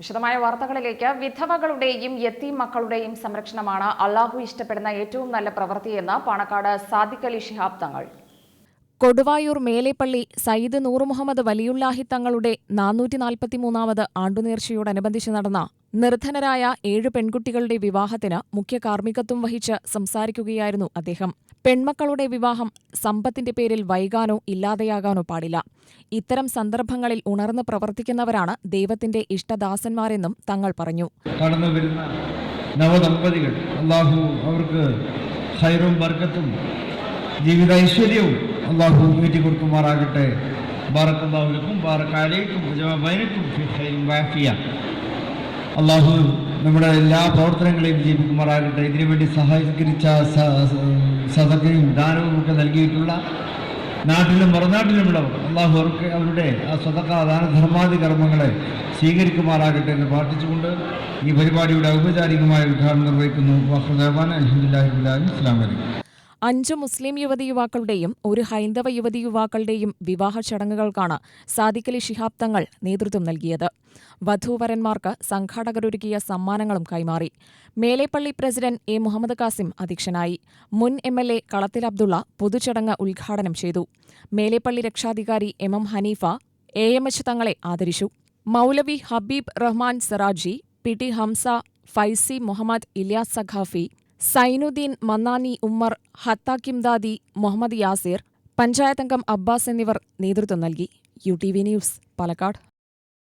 വിശദമായ വാർത്തകളിലേക്ക് വിധവകളുടെയും യത്തീം മക്കളുടെയും സംരക്ഷണമാണ് അള്ളാഹു ഇഷ്ടപ്പെടുന്ന ഏറ്റവും നല്ല പ്രവൃത്തിയെന്ന് പാണക്കാട് സാദിഖ് അലി ശിഹാബ് തങ്ങൾ കൊടുവായൂർ മേലേപ്പള്ളി സയ്യിദ് നൂർ മുഹമ്മദ് വലിയുല്ലാഹി തങ്ങളുടെ നാനൂറ്റി നാൽപ്പത്തിമൂന്നാമത് ആണ്ടുനേർച്ചയോടനുബന്ധിച്ച് നടന്ന നിർധനരായ ഏഴ് പെൺകുട്ടികളുടെ വിവാഹത്തിന് മുഖ്യ കാർമ്മികത്വം വഹിച്ച് സംസാരിക്കുകയായിരുന്നു അദ്ദേഹം. പെൺമക്കളുടെ വിവാഹം സമ്പത്തിന്റെ പേരിൽ വൈകാനോ ഇല്ലാതെയാകാനോ പാടില്ല. ഇത്തരം സന്ദർഭങ്ങളിൽ ഉണർന്ന് പ്രവർത്തിക്കുന്നവരാണ് ദൈവത്തിന്റെ ഇഷ്ടദാസന്മാരെന്നും തങ്ങൾ പറഞ്ഞു. കടന്നുവരുന്ന നവദമ്പതികൾ അള്ളാഹു അവർക്ക് ഹൈറും ബർക്കത്തും ജീവിത ഐശ്വര്യവും അള്ളാഹു കൊടുക്കുമാറാകട്ടെ. ബാറക്കല്ലാഹുലക്കും ബാറക്കാലേക്കും ബൈനക്കും വാഫിയ. അള്ളാഹു നമ്മുടെ എല്ലാ പ്രവർത്തനങ്ങളെയും ജീവിക്കുമാറാകട്ടെ ഇതിനുവേണ്ടി സഹകരിച്ച സദക്കയും ദാനവും ഒക്കെ നൽകിയിട്ടുള്ള നാട്ടിലും മറുനാട്ടിലുമുള്ളവർ അള്ളാഹു അവർക്ക് അവരുടെ ആ സ്വതക്ക ദാനധർമാദി കർമ്മങ്ങളെ സ്വീകരിക്കുമാറാകട്ടെ എന്ന് പ്രാർത്ഥിച്ചുകൊണ്ട് ഈ പരിപാടിയുടെ ഔപചാരികമായ ഉദ്ഘാടനം നിർവഹിക്കുന്നു. വാഹുദേവാൻ അലഹദില്ലാഹിബുലാലും ഇസ്ലാം വലൈക്കും അഞ്ചു മുസ്ലിം യുവതി യുവാക്കളുടെയും ഒരു ഹൈന്ദവ യുവതി യുവാക്കളുടെയും വിവാഹ ചടങ്ങുകൾക്കാണ് സാദിഖലി ശിഹാബ് തങ്ങൾ നേതൃത്വം നൽകിയത്. വധൂവരന്മാർക്ക് സംഘാടകരൊരുക്കിയ സമ്മാനങ്ങളും കൈമാറി. മേലേപ്പള്ളി പ്രസിഡന്റ് എ മുഹമ്മദ് കാസിം അധ്യക്ഷനായി. മുൻ എം എൽ എ കളത്തിൽ അബ്ദുള്ള പൊതുചടങ്ങ് ഉദ്ഘാടനം ചെയ്തു. മേലേപ്പള്ളി രക്ഷാധികാരി M M Haneefa A M H തങ്ങളെ ആദരിച്ചു. മൗലവി ഹബീബ് റഹ്മാൻ സറാജി പി ടി ഹംസ ഫൈസി മുഹമ്മദ് ഇലിയാസ് സഖാഫി സൈനുദ്ദീൻ മന്നാനി ഉമ്മർ ഹത്താക്കിംദാദി മുഹമ്മദ് യാസിർ പഞ്ചായത്തംഗം അബ്ബാസ് എന്നിവർ നേതൃത്വം നൽകി. U T V news Palakkad.